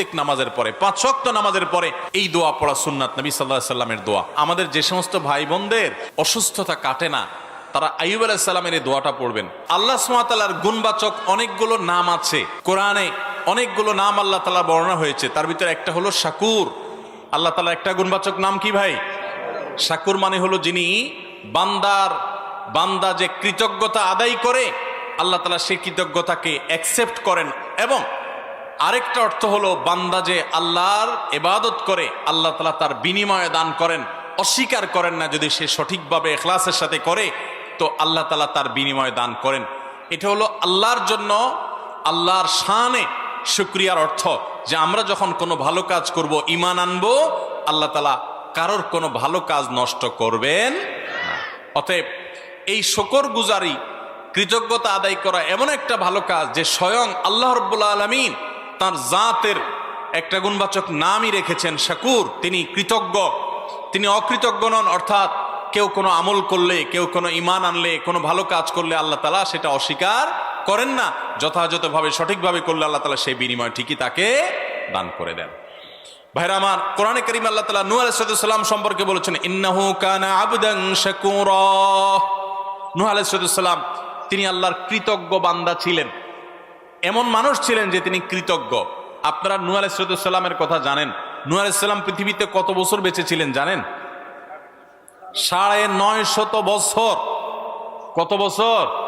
প্রত্যেক নামাজের পরে, পাঁচ ওয়াক্ত নামাজের পরে এই দোয়া পড়া সুন্নাত নবী সাল্লাহ সাল্লামের দোয়া। আমাদের যে সমস্ত ভাই বোনদের অসুস্থতা কাটে না, তারা আইব আলাহিসাল্লামের এই দোয়াটা পড়বেন। আল্লাহ সুমাতালার গুণবাচক অনেকগুলো নাম আছে। কোরআনে অনেকগুলো নাম আল্লাহ তালা বর্ণনা হয়েছে। তার ভিতরে একটা হলো শাকুর। আল্লাহ তালা একটা গুণবাচক নাম কি ভাই? শাকুর মানে হলো যিনি বান্দার, বান্দা যে কৃতজ্ঞতা আদায় করে, আল্লাহ তালা সেই কৃতজ্ঞতাকে অ্যাকসেপ্ট করেন এবং আরেকটা অর্থ হলো, বান্দা যে আল্লাহর এবাদত করে, আল্লাহ তালা তার বিনিময়ে দান করেন, অস্বীকার করেন না যদি সে সঠিকভাবে এখলাসের সাথে করে, তো আল্লাহ তালা তার বিনিময়ে দান করেন। এটা হলো আল্লাহর জন্য, আল্লাহর শানে শুক্রিয়ার অর্থ যে আমরা যখন কোনো ভালো কাজ করব ইমান আনব, আল্লাহ তালা কারোর কোনো ভালো কাজ নষ্ট করবেন অতএব এই শকর গুজারি, কৃতজ্ঞতা আদায় করা এমন একটা ভালো কাজ যে স্বয়ং আল্লাহ রব্বুল্লা আলমিন তার জাতের একটা গুণবাচক নামই রেখেছেন শাকুর। তিনি কৃতজ্ঞ। তিনি অকৃতজ্ঞ নন, অর্থাৎ কেউ কোনো আমল করলে, কেউ কোনো ইমান আনলে, কোনো ভালো কাজ করলে আল্লাহ তালা সেটা অস্বীকার করেন না। যথাযথভাবে, সঠিকভাবে করলে আল্লাহ তালা সেই বিনিময় ঠিকই তাকে দান করে দেন। ভাইরা আমার, কোরআনে করিম আল্লাহ তালা নূ আলাইসাল্লাম সম্পর্কে বলেছেন, ইন্নাহু কানা আবদান শাকুরা। নূহ আলাইসাল্লাম তিনি আল্লাহর কৃতজ্ঞ বান্দা ছিলেন। এমন মানুষ ছিলেন যে তিনি কৃতজ্ঞ। আপনারা নুয়াল সৈদুসাল্লামের কথা জানেন। নুয়াল আলাইসাল্লাম পৃথিবীতে কত বছর বেঁচে ছিলেন জানেন? সাড়ে নয় শত বছর। কত বছর?